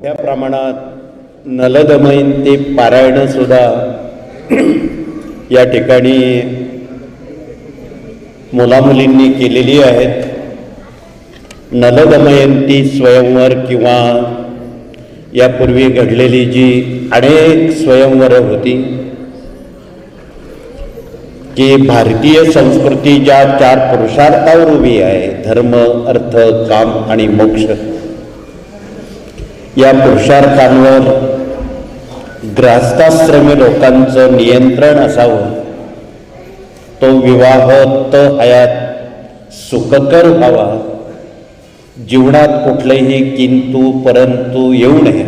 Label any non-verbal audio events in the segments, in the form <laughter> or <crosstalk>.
त्या प्रमाणात नलदमयंती पारायण सुद्धा या ठिकाणी मुलामुलींनी केलेली आहेत. नलदमयंती स्वयंवर किंवा यापूर्वी घडलेली जी अनेक स्वयंवरं होती की भारतीय संस्कृती ज्या चार पुरुषार्थावर उभी आहे धर्म अर्थ काम आणि मोक्ष या पुरुषार्थांवर ग्रहस्थाश्रमी लोकांचं नियंत्रण असावं. तो विवाह त हयात सुखकर व्हावा. जीवनात कुठलेही किंतु परंतु येऊ नये.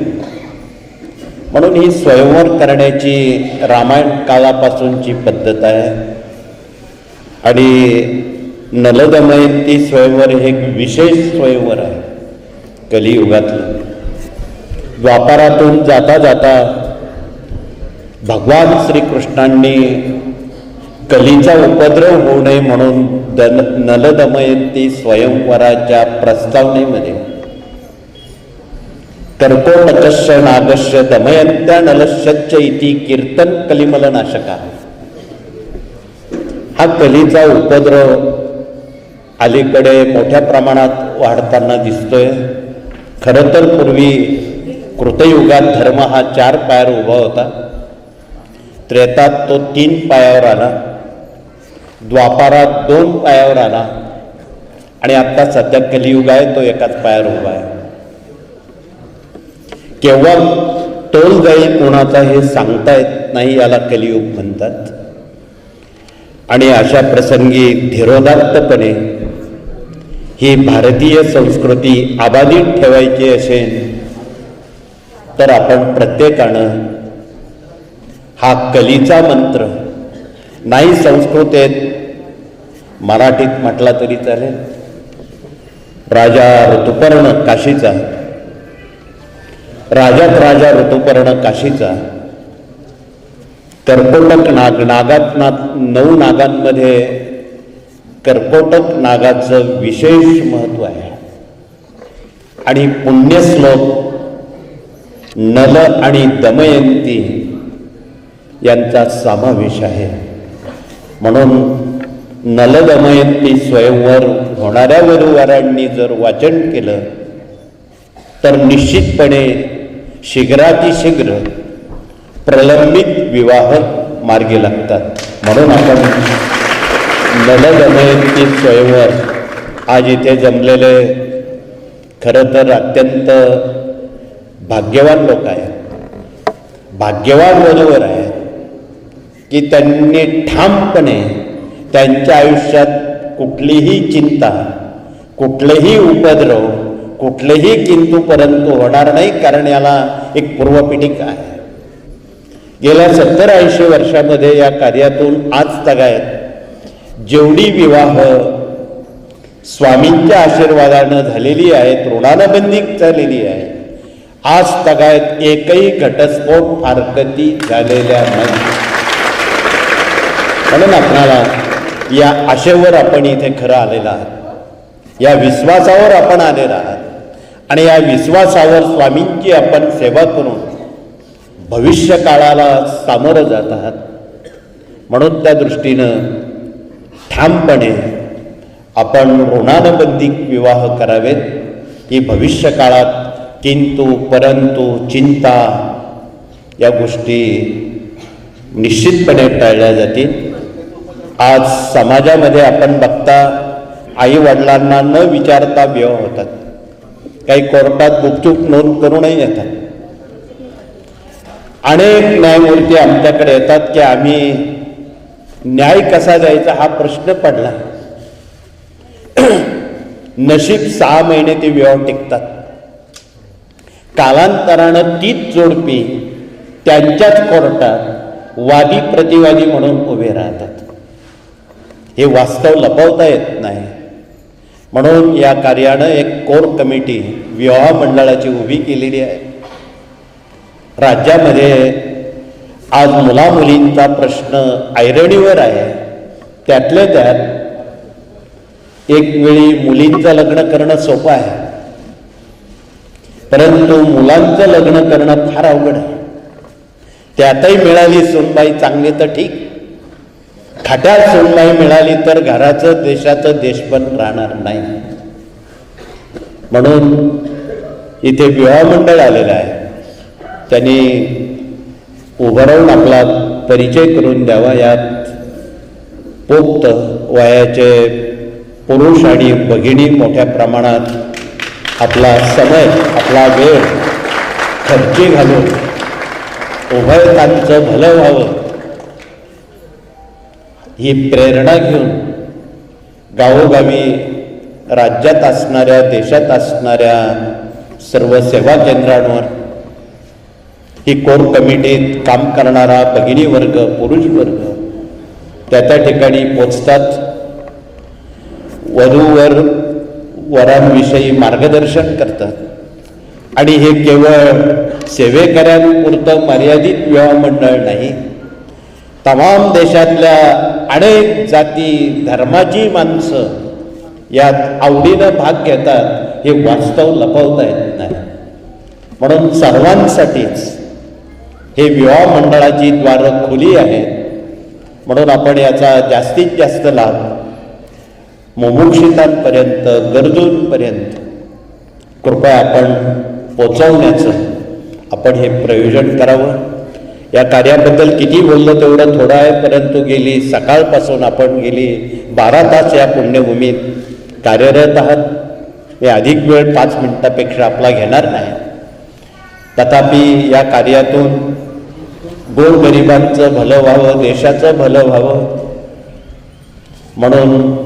म्हणून ही स्वयंवर करण्याची रामायण काळापासूनची पद्धत आहे. आणि नलदमयंती स्वयंवर हे एक विशेष स्वयंवर आहे. कलियुगातलं. व्यापारातून जाता जाता भगवान श्रीकृष्णांनी कलीचा उपद्रव होऊ नये म्हणून दन नलदमयंती स्वयंवराच्या प्रस्तावनेमध्ये कर्कोटकस्य नागस्य दमयंत्या नलश्च इति कीर्तन कलिमल नाशका हा कलीचा उपद्रव अलीकडे मोठ्या प्रमाणात वाढताना दिसतोय. खरं तर पूर्वी कृतयुगात धर्म हा चार पायावर उभा होता. त्रेतात तो तीन पायावर आला. द्वापारात दोन पायावर आला. आणि आत्ता सध्या कलियुग आहे तो एकाच पायावर उभा आहे. केव्हा तोल जाईल कोणाचा हे सांगता येत नाही याला कलियुग म्हणतात. आणि अशा प्रसंगी धीरोदार्थपणे ही भारतीय संस्कृती अबाधित ठेवायची असेल तर आपण प्रत्येकानं हा कलीचा मंत्र नाही संस्कृतेत मराठीत म्हटला तरी चालेल. राजा ऋतुपर्ण काशीचा राजात राजा ऋतुपर्ण काशीचा कर्कोटक नाग नागात ना नऊ नागांमध्ये कर्कोटक नागाचं विशेष महत्त्व आहे. आणि पुण्यश्लोक नल आणि दमयंती यांचा समावेश आहे. म्हणून नलदमयंती स्वयंवर होणाऱ्या वधूवरांनी जर वाचन केलं तर निश्चितपणे शीघ्रातिशीघ्र प्रलंबित विवाह मार्गी लागतात. म्हणून आपण नलदमयंती स्वयंवर आज इथे जमलेले खरं तर अत्यंत भाग्यवान लोक आहेत. भाग्यवान वधूवर आहेत. की त्यांनी ठामपणे त्यांच्या आयुष्यात कुठलीही चिंता कुठलेही उपद्रव कुठलेही किंतू परंतु होणार नाही कारण याला एक पूर्वपीठिका आहे. गेल्या सत्तर ऐंशी वर्षामध्ये या कार्यातून आज तगायत जेवढी विवाह स्वामींच्या आशीर्वादानं झालेली आहेत ऋणानबंदी झालेली आहे आज तगायत एकही घटस्फोट फारकती झालेल्या नाही. म्हणून आपणाला या आशेवर आपण इथे खरं आलेला आहात. या विश्वासावर आपण आलेला आहात. आणि या विश्वासावर स्वामींची आपण सेवा करून भविष्य काळाला सामोरं जात आहात. म्हणून त्या दृष्टीनं ठामपणे आपण ऋणानुबंधी विवाह करावेत. की भविष्य काळात किंतु परंतु चिंता या गोष्टी निश्चितपणे टाळल्या जातील. आज समाजामध्ये आपण बघता आई वडिलांना न विचारता विवाह होतात. काही कोर्टात गुपचूप नोंद करूनही येतात. अनेक न्यायमूर्ती आमच्याकडे येतात की आम्ही न्याय कसा द्यायचा हा प्रश्न पडला. <clears throat> नशीब सहा महिने ते विवाह टिकतात. कालांतरानं तीच जोडपी त्यांच्याच कोर्टात वादी प्रतिवादी म्हणून उभे राहतात. हे वास्तव लपवता येत नाही. म्हणून या कार्यानं एक कोर कमिटी विवाह मंडळाची उभी केलेली आहे. राज्यामध्ये आज मुलामुलींचा प्रश्न ऐरणीवर आहे. त्यातल्या त्यात एक वेळी मुलींचं लग्न करणं सोपं आहे. परंतु मुलांचं लग्न करणं फार अवघड आहे. त्यातही मिळाली सोनबाई चांगली तर ठीक. खाट्या सोनबाई मिळाली तर घराचं देशाचं देश पण राहणार नाही. म्हणून इथे विवाह मंडळ आलेलं आहे. त्यांनी उभं राहून आपला परिचय करून द्यावा. यात पोक्त वयाचे पुरुष आणि भगिनी मोठ्या प्रमाणात आपला समय आपला वेळ खर्ची घालून उभयतांचं भलं व्हावं. ही प्रेरणा घेऊन गावोगावी राज्यात असणाऱ्या देशात असणाऱ्या सर्व सेवा केंद्रांवर ही कोर कमिटीत काम करणारा भगिनी वर्ग पुरुष वर्ग त्या त्या ठिकाणी पोचतात. वधूवर वरांविषयी मार्गदर्शन करतात आणि हे केवळ सेवेकऱ्यांपुरतं मर्यादित विवाह मंडळ नाही तमाम देशातल्या अनेक जाती धर्माची माणसं यात आवडीनं भाग घेतात हे वास्तव लपवता येत नाही. म्हणून सर्वांसाठीच हे विवाह मंडळाची द्वारं खुली आहेत. म्हणून आपण याचा जास्तीत जास्त लाभ मुमुक्षितांपर्यंत गरजूंपर्यंत कृपया आपण पोचवण्याचं आपण हे प्रयोजन करावं. या कार्याबद्दल किती बोललं तेवढं थोडं आहे परंतु गेली सकाळपासून आपण गेली बारा तास या पुण्यभूमीत कार्यरत आहात. मी अधिक वेळ पाच मिनिटापेक्षा आपला घेणार नाही. तथापि या कार्यातून गोरगरिबांचं भलं व्हावं देशाचं भलं व्हावं. म्हणून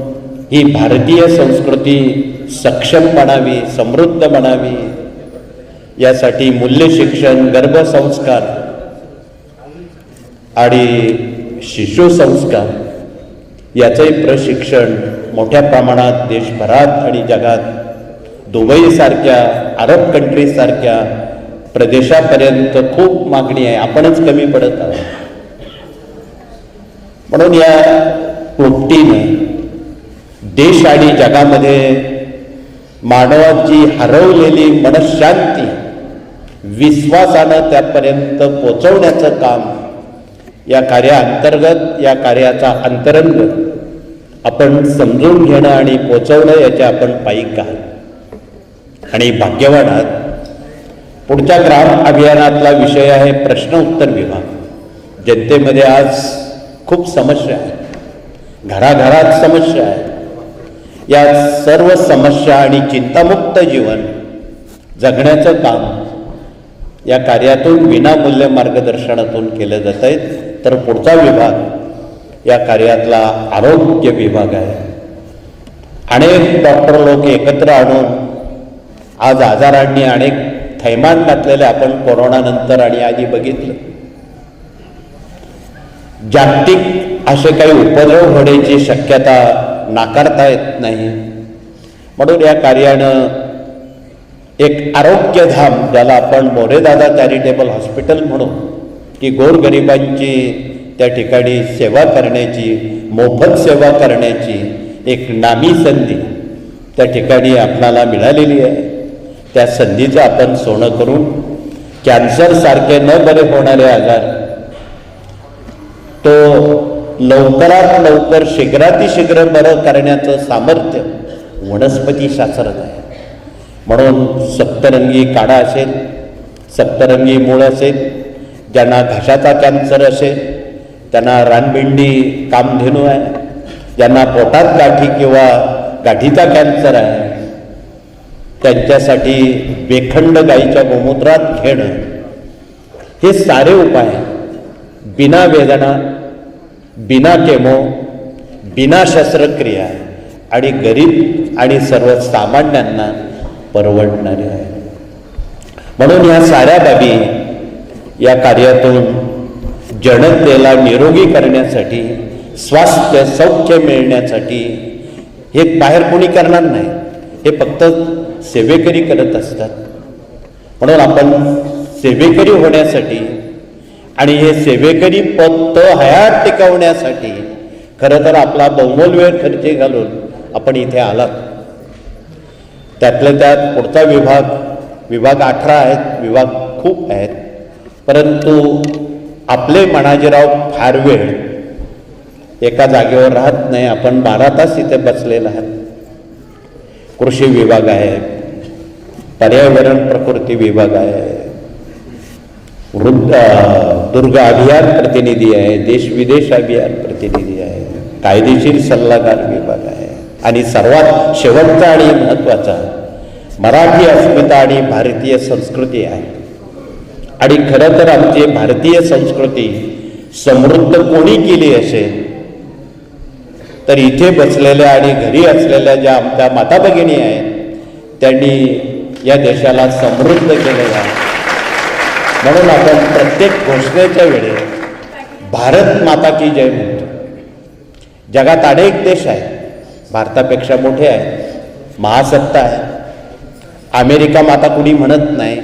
ही भारतीय संस्कृती सक्षम बनावी समृद्ध बनावी. यासाठी मूल्य शिक्षण गर्भसंस्कार आणि शिशुसंस्कार याचंही प्रशिक्षण मोठ्या प्रमाणात देशभरात आणि जगात दुबईसारख्या अरब कंट्रीजसारख्या प्रदेशापर्यंत खूप मागणी आहे. आपणच कमी पडत आहोत. म्हणून या क्लुप्तीनं देश आणि जगामध्ये मानवाची हरवलेली मनशांती विश्वासानं त्यापर्यंत पोचवण्याचं काम या कार्याअंतर्गत या कार्याचा अंतरंग आपण समजून घेणं आणि पोचवणं याचे आपण पायी आहात आणि भाग्यवान आहात. पुढच्या ग्राम अभियानातला विषय आहे प्रश्न उत्तर विभाग. जनतेमध्ये आज खूप समस्या आहे. घराघरात समस्या आहे. या सर्व समस्या आणि चिंतामुक्त जीवन जगण्याचं काम या कार्यातून विनामूल्य मार्गदर्शनातून केलं जात आहे. तर पुढचा विभाग या कार्यातला आरोग्य विभाग आहे. अनेक डॉक्टर लोक एकत्र आणून आज आजारांनी अनेक थैमान घातलेले आपण कोरोनानंतर आणि आधी बघितलं. जागतिक असे काही उपद्रव होण्याची शक्यता नाकारता येत नाही. म्हणून या कार्यानं एक आरोग्यधाम ज्याला आपण मोरेदादा चॅरिटेबल हॉस्पिटल म्हणू की गोरगरिबांची त्या ठिकाणी सेवा करण्याची मोफत सेवा करण्याची एक नामी संधी त्या ठिकाणी आपणाला मिळालेली आहे. त्या संधीचं आपण सोनं करून कॅन्सरसारखे न बरे होणारे आजार तो लवकरात लवकर शीघ्रातिशीघ्र बरं करण्याचं सामर्थ्य वनस्पती शास्त्रात आहे. म्हणून सप्तरंगी काढा असेल सप्तरंगी मूळ असेल ज्यांना घशाचा कॅन्सर असेल त्यांना रानबिंडी कामधेनू आहे ज्यांना पोटात गाठी किंवा गाठीचा कॅन्सर आहे त्यांच्यासाठी बेखंड गाईच्या गोमूत्रात घेणं. हे सारे उपाय बिना वेदना बिना केमो बिना शस्त्रक्रिया आणि गरीब आणि सर्वसामान्यांना परवडणारे आहे. म्हणून या साऱ्या बाबी या कार्यातून जनतेला निरोगी करण्यासाठी स्वास्थ्य सौख्य मिळण्यासाठी हे बाहेर कोणी करणार नाही. हे फक्त सेवेकरी करत असतात. म्हणून आपण सेवेकरी होण्यासाठी आणि हे सेवेकरी पद तो हयात टिकवण्यासाठी खरं तर आपला बहुमोल वेळ खर्ची घालून आपण इथे आलात. त्यातल्या त्यात पुढचा विभाग विभाग अठरा आहेत विभाग खूप आहेत. परंतु आपले मणाजीराव फार वेळ एका जागेवर राहत नाही. आपण बारा तास इथे बसलेला आहात. कृषी विभाग आहे पर्यावरण प्रकृती विभाग आहे वृद्ध दुर्ग अभियान प्रतिनिधी आहे देश विदेश अभियान प्रतिनिधी आहे कायदेशीर सल्लागार विभाग आहे. आणि सर्वात शेवटचा आणि महत्त्वाचा मराठी अस्मिता आणि भारतीय संस्कृती आहे. आणि खरं तर आमची भारतीय संस्कृती समृद्ध कोणी केली असेल तर इथे बसलेल्या आणि घरी असलेल्या ज्या आमच्या माता भगिनी आहेत त्यांनी या देशाला समृद्ध केलेला आहे. म्हणून आपण प्रत्येक घोषणेच्या वेळेस भारत माता की जय म्हणतो. जगात अनेक देश आहेत. भारतापेक्षा मोठे आहेत. महासत्ता आहे. अमेरिका माता कुणी म्हणत नाही.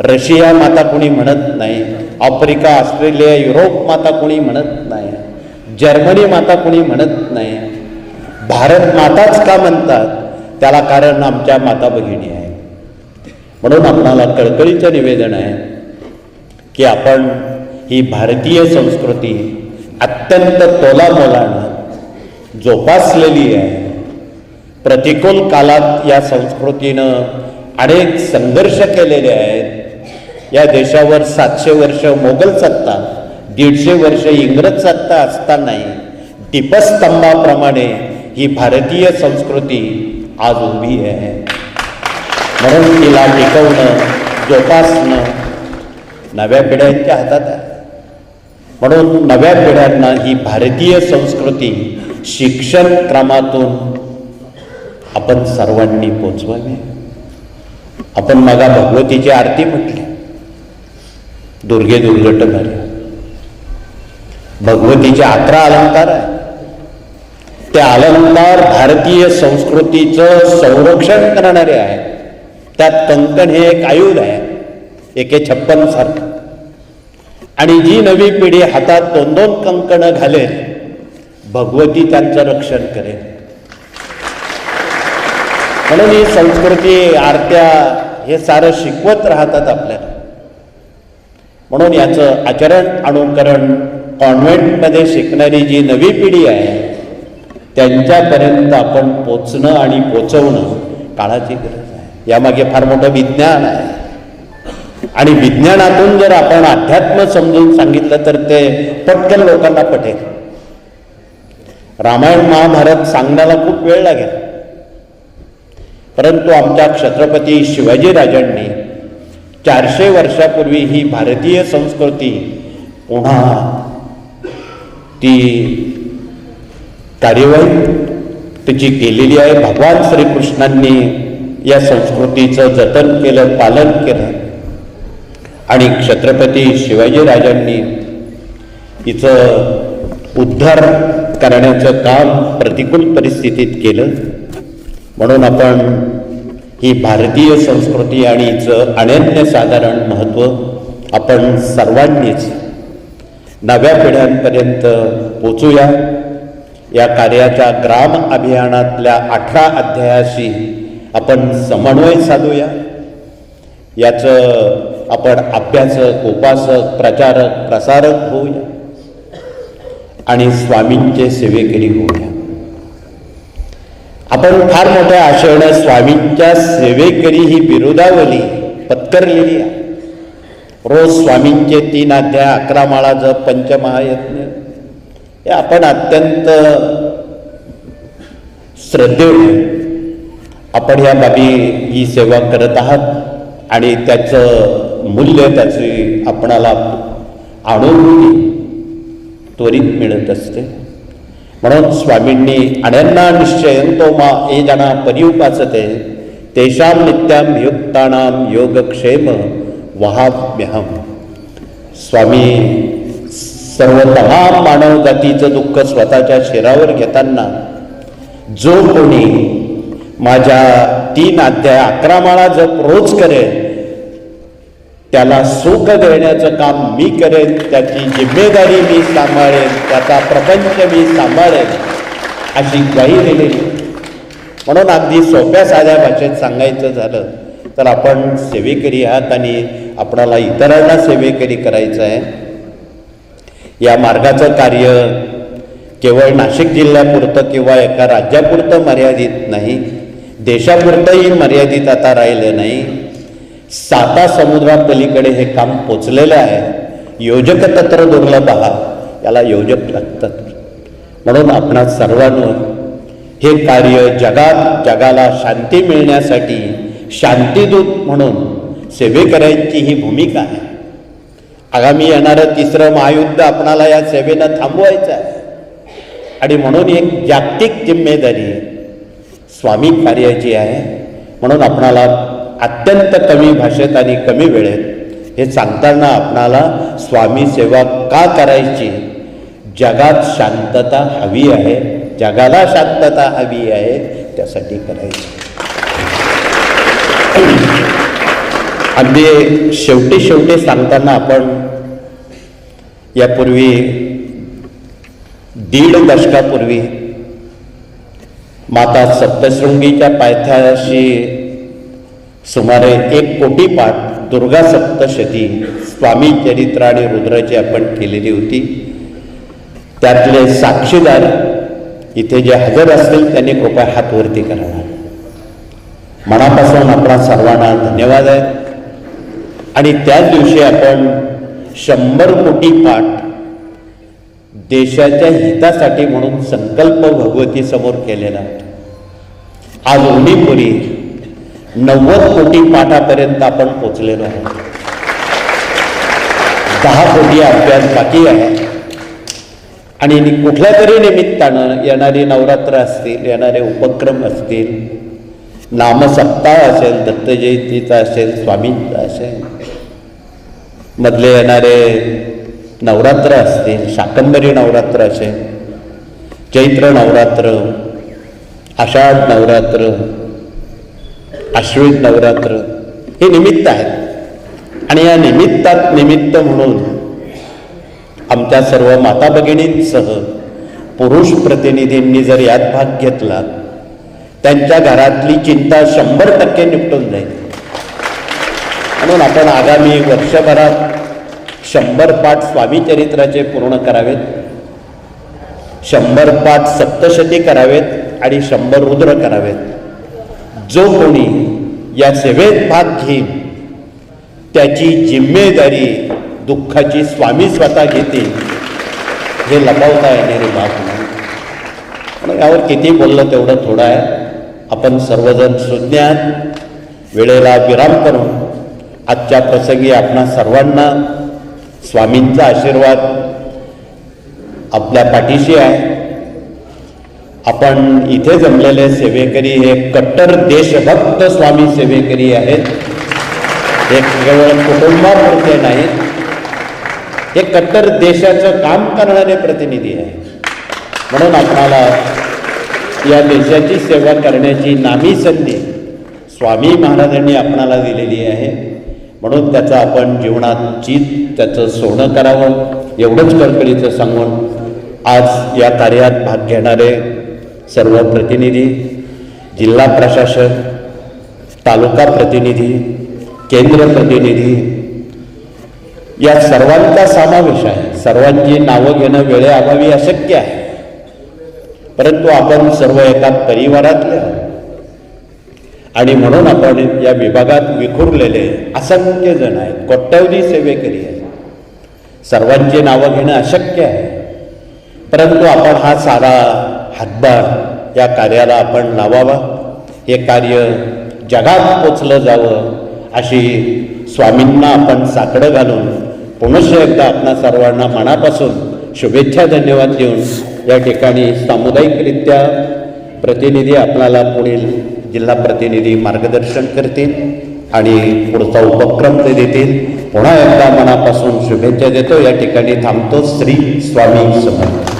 रशिया माता कुणी म्हणत नाही. आफ्रिका ऑस्ट्रेलिया युरोप माता कुणी म्हणत नाही. जर्मनी माता कुणी म्हणत नाही. भारत माताच का म्हणतात? त्याला कारण आमच्या माता भगिनी आहे म्हणून आपणाला कळकळीचं निवेदन आहे. की आपण ही भारतीय संस्कृती अत्यंत तोलामोलानं जोपासलेली आहे. प्रतिकूल काळात या संस्कृतीनं अनेक संघर्ष केलेले आहेत. या देशावर सातशे वर्ष मोगल सत्ता दीडशे वर्ष इंग्रज सत्ता असतानाही दीपस्तंभाप्रमाणे ही भारतीय संस्कृती आज उभी आहे. म्हणून तिला टिकवणं जोपासणं नव्या पिढ्यांच्या हातात आहे. म्हणून नव्या पिढ्यांना ही भारतीय संस्कृती शिक्षण क्रमातून आपण सर्वांनी पोचवावी. आपण मगा भगवतीची आरती म्हटली. दुर्गे दुर्गट भरे भगवतीचे अकरा अलंकार आहे. ते अलंकार भारतीय संस्कृतीचं संरक्षण करणारे आहेत. त्यात कंकण हे एक आयुध आहे. एके छप्पन सारखं. आणि जी नवी पिढी हातात दोन दोन कंकणं घालेल भगवती त्यांचं रक्षण करेल. म्हणून ही संस्कृती आरत्या हे सारं शिकवत राहतात आपल्याला. म्हणून याचं आचरण अनुकरण कॉन्व्हेंटमध्ये शिकणारी जी नवी पिढी आहे त्यांच्यापर्यंत आपण पोचणं आणि पोचवणं काळाची गरज आहे. यामागे फार मोठं विज्ञान आहे. आणि विज्ञानातून जर आपण अध्यात्म समजून सांगितलं तर ते पटकन लोकांना पटेल. रामायण महाभारत सांगण्याला खूप वेळ लागेल. परंतु आमच्या छत्रपती शिवाजीराजांनी चारशे वर्षापूर्वी ही भारतीय संस्कृती पुन्हा ती कार्यवाही त्याची केलेली आहे. भगवान श्रीकृष्णांनी या संस्कृतीचं जतन केलं पालन केलं. आणि छत्रपती शिवाजीराजांनी तिचं उद्धार करण्याचं काम प्रतिकूल परिस्थितीत केलं. म्हणून आपण ही भारतीय संस्कृती आणि हिचं अनन्यसाधारण महत्त्व आपण सर्वांनीच नव्या पिढ्यांपर्यंत पोचूया. या कार्याच्या ग्राम अभियानातल्या अठरा अध्यायाशी आपण समन्वय साधूया. याचं आपण अभ्यासक उपासक प्रचारक प्रसारक होऊया. आणि स्वामींचे सेवेकरी होऊया. आपण फार मोठ्या आशयानं स्वामींच्या सेवेकरी ही बिरुदावली पत्करलेली आहे. रोज स्वामींचे तीन अध्याय अकरा माळा जप पंचमहायत्न हे आपण अत्यंत श्रद्धेने आपण या बाबी ही सेवा करत आहात. आणि त्याचं मूल्य त्याची आपणाला अनुभूती त्वरित मिळत असते. म्हणून स्वामींनी अनन्ना निश्चयंतो मा ए जना परिउपासते तेषां नित्यां युक्तानाम योगक्षेम वहाम्यहम स्वामी सर्वतः मानव जातीचं दुःख स्वतःच्या शिरावर घेताना जो कोणी माझ्या तीन अध्याय अकरा माळा जप रोज करेल त्याला सुख देण्याचं काम मी करेन त्याची जिम्मेदारी मी सांभाळेन त्याचा प्रपंच मी सांभाळेन अशी ग्वाही दिलेली. म्हणून अगदी सोप्या साध्या भाषेत सांगायचं झालं तर आपण सेवेकरी आहात आणि आपणाला इतरांना सेवेकरी करायचं आहे. या मार्गाचं कार्य केवळ नाशिक जिल्ह्यापुरतं किंवा एका राज्यापुरतं मर्यादित नाही देशापुरतंही मर्यादित आता राहिलं नाही. साता समुद्रापलीकडे हे काम पोचलेलं आहे. योजक तत्र दुर्लभ आहात याला योजक लागतात. म्हणून आपणा सर्वांवर हे कार्य जगात जगाला शांती मिळण्यासाठी शांतीदूत म्हणून सेवेकऱ्यांची ही भूमिका आहे. आगामी येणारं तिसरं महायुद्ध आपणाला या सेवेनं थांबवायचं आहे. आणि म्हणून एक जागतिक जिम्मेदारी स्वामी कार्याची आहे. म्हणून आपणाला अत्यंत कमी भाषेत आणि कमी वेळेत हे सांगताना आपणाला स्वामी सेवा का करायची? जगात शांतता हवी आहे. जगाला शांतता हवी आहे त्यासाठी करायची. अगदी शेवटी शेवटी सांगताना आपण यापूर्वी दीड दशकापूर्वी माता सप्तशृंगीच्या पायथ्याशी सुमारे एक कोटी पाठ दुर्गा सप्तशती स्वामी चरित्र आणि रुद्राची आपण केलेली होती. त्यातले साक्षीदार इथे जे हजर असतील त्यांनी कृपया हातवरती करावा मनापासून आपणा सर्वांना धन्यवाद आहे. आणि त्याच दिवशी आपण शंभर कोटी पाठ देशाच्या हितासाठी म्हणून संकल्प भगवती समोर केलेला. आज उन्हीपुरी नव्वद कोटी पाठापर्यंत आपण पोचलेलो आहोत. दहा कोटी अभ्यास बाकी आहे. आणि कुठल्या तरी निमित्तानं येणारी नवरात्र असतील येणारे उपक्रम असतील नामसप्ताह असेल दत्तजयंतीचा असेल स्वामींचा असेल मधले येणारे नवरात्र असतील शाकंबरी नवरात्र असेल चैत्र नवरात्र. आषाढ नवरात्र. आश्वित नवरात्र. हे निमित्त आहेत. आणि या निमित्तात निमित्त म्हणून आमच्या सर्व माता भगिनींसह पुरुष प्रतिनिधींनी जर यात भाग घेतला त्यांच्या घरातली चिंता शंभर टक्के निपटून जाईल. म्हणून आपण आगामी वर्षभरात शंभर पाठ स्वामी चरित्राचे पूर्ण करावेत. शंभर पाठ सप्तशती करावेत आणि शंभर रुद्र करावेत. जो कोणी या सेवेत भाग घेईल त्याची जिम्मेदारी दुःखाची स्वामी स्वतः घेतील. हे लपवता येणारी बाब नाही म्हणून यावर किती बोललं तेवढं थोडं आहे. आपण सर्वजण सुज्ञात वेळेला विराम करून आजच्या प्रसंगी आपणा सर्वांना स्वामींचा आशीर्वाद आपल्या पाठीशी आहे. आपण इथे जमलेले सेवेकरी हे कट्टर देशभक्त स्वामी सेवेकरी आहेत. हे केवळ कुटुंबापुरते नाहीत हे कट्टर देशाचं काम करणारे प्रतिनिधी आहे म्हणून आपणाला या देशाची सेवा करण्याची नामी संधी स्वामी महाराजांनी आपणाला दिलेली आहे. म्हणून त्याचं आपण जीवनात चित त्याचं सोनं करावं एवढंच कळकळीचं सांगून आज या कार्यात भाग घेणारे सर्व प्रतिनिधी जिल्हा प्रशासक तालुका प्रतिनिधी केंद्र प्रतिनिधी या सर्वांचा समावेश आहे. सर्वांची नावं घेणं वेळेअभावी अशक्य आहे. परंतु आपण सर्व एका परिवारातल्या आणि म्हणून आपण या विभागात विखुरलेले असंख्य जण आहेत. कोट्यवधी सेवेकरी आहेत. सर्वांची नावं घेणं अशक्य आहे. परंतु आपण हा सारा हातभार या कार्याला आपण लावावा. हे कार्य जगात पोचलं जावं अशी स्वामींना आपण साकडं घालून पुनश्च एकदा आपणा सर्वांना मनापासून शुभेच्छा धन्यवाद देऊन या ठिकाणी सामुदायिकरित्या प्रतिनिधी आपल्याला पुढील जिल्हा प्रतिनिधी मार्गदर्शन करतील आणि पुढचा उपक्रम ते देतील. पुन्हा एकदा मनापासून शुभेच्छा देतो. या ठिकाणी थांबतो श्री स्वामी समर्थ.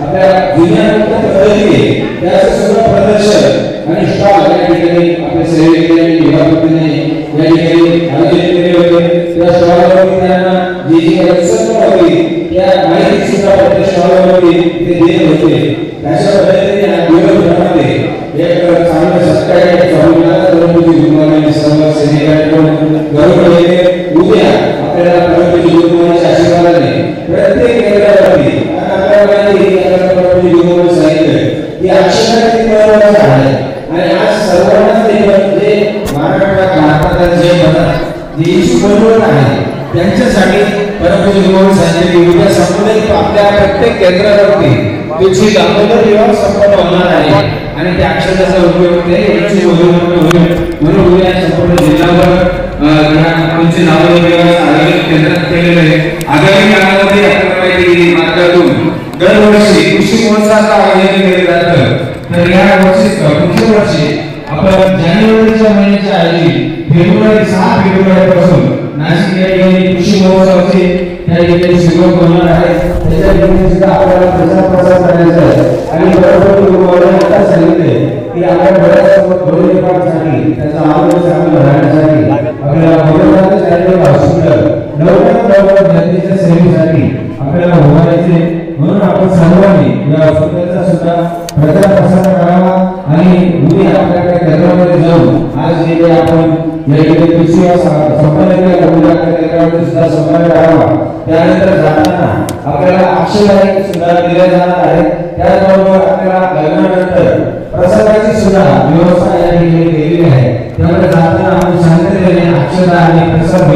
आपल्या जुन्या कोणत्या पद्धती आहे त्याचं सगळं प्रदर्शन आणि स्टॉल या ठिकाणी आपल्या सेवेकऱ्यांनी विवाह पद्धतीने या ठिकाणी आयोजित केले होते त्या शहरावरती त्यांना जी जी अडचण होती त्या माहिती सुद्धा प्रत्येक शहरावरती ते देत होते अशा पद्धतीने या दिवसभरामध्ये एक चांगलं सत्कार स्वामीनाथ परमपूज्य गुरुमाने सर्व सेनेकडून घरोघरी येते उद्या आपल्याला परमपूज्य गुरुमानाच्या आशीर्वादाने प्रत्येक केंद्रावरती कारण आपल्याला माहिती आहे की आपल्याला परमपूज्य गुरुमाने सांगितलं की अक्षर किती महत्वाचं आहे. आणि आज सर्वांनाच ते म्हणजे महाराष्ट्रात जे आहे त्यांच्यासाठी आपल्या प्रत्येक केंद्रावरती तुझी दामोदर विवाह संपन्न होणार आहे. आणि त्या अक्षराचा उपयोग ते यांची होईल. म्हणून उद्या संपूर्ण तुमचे विवाह आयोजित केंद्रात केलेले आहे. आगामी काळामध्ये मार्गातून दरवर्षी कृषी महोत्सवाचं आयोजन केलं जातं. तर या वर्षी पुढच्या वर्षी आपण जानेवारीच्या महिन्याच्या ऐवजी फेब्रुवारी सहा फेब्रुवारी पासून नाशिक या ठिकाणी कृषी महोत्सवाचे त्या ठिकाणी सुरुवात होणार आहे. त्याच्या ठिकाणी सुद्धा आपल्याला प्रचार प्रसार करायचा आहे. आणि बरोबर आता सांगितले की आपल्या बऱ्याच भविष्यकाळासाठी त्याचा आरोग्य चांगलं राहण्यासाठी आपल्याला भविष्यात चाललेलं हॉस्पिटल लवकरात लवकर जनतेच्या सेवेसाठी आपल्याला उभारायचे म्हणून आपण सर्वांनी या हॉस्पिटलचा सुद्धा प्रचार प्रसार करावा आणि उद्या आपल्याकडे केंद्रामध्ये जाऊन आज जे काही आपण या ठिकाणी केंद्रामध्ये सुद्धा करावा. त्यानंतर जाताना आपल्याला अक्षरदायी सुद्धा दिल्या जाणार आहे त्याचबरोबर आपल्याला लग्नानंतर प्रसादाची सुद्धा व्यवस्था या ठिकाणी केलेली आहे. त्यामुळे जाताना आपण शांततेने अक्षरदा आणि प्रसाद